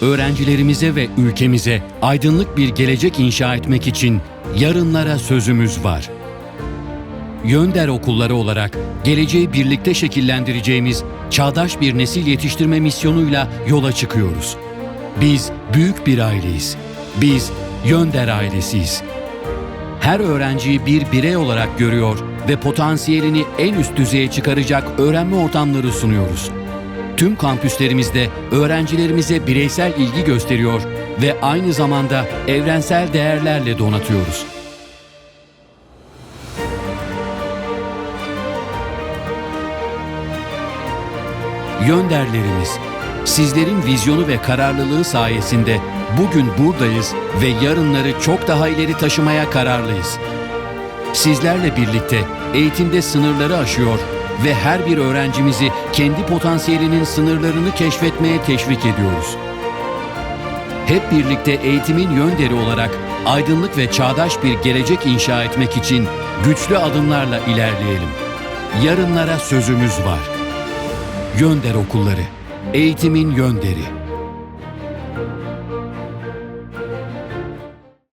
öğrencilerimize ve ülkemize aydınlık bir gelecek inşa etmek için yarınlara sözümüz var. Yönder okulları olarak geleceği birlikte şekillendireceğimiz çağdaş bir nesil yetiştirme misyonuyla yola çıkıyoruz. Biz büyük bir aileyiz. Biz Yönder ailesiyiz. Her öğrenciyi bir birey olarak görüyor ve potansiyelini en üst düzeye çıkaracak öğrenme ortamları sunuyoruz. Tüm kampüslerimizde öğrencilerimize bireysel ilgi gösteriyor ve aynı zamanda evrensel değerlerle donatıyoruz. Yönderlerimiz, sizlerin vizyonu ve kararlılığı sayesinde bugün buradayız ve yarınları çok daha ileri taşımaya kararlıyız. Sizlerle birlikte eğitimde sınırları aşıyor ve her bir öğrencimizi kendi potansiyelinin sınırlarını keşfetmeye teşvik ediyoruz. Hep birlikte eğitimin yönderi olarak aydınlık ve çağdaş bir gelecek inşa etmek için güçlü adımlarla ilerleyelim. Yarınlara sözümüz var. Yönder Okulları, eğitimin yönderi.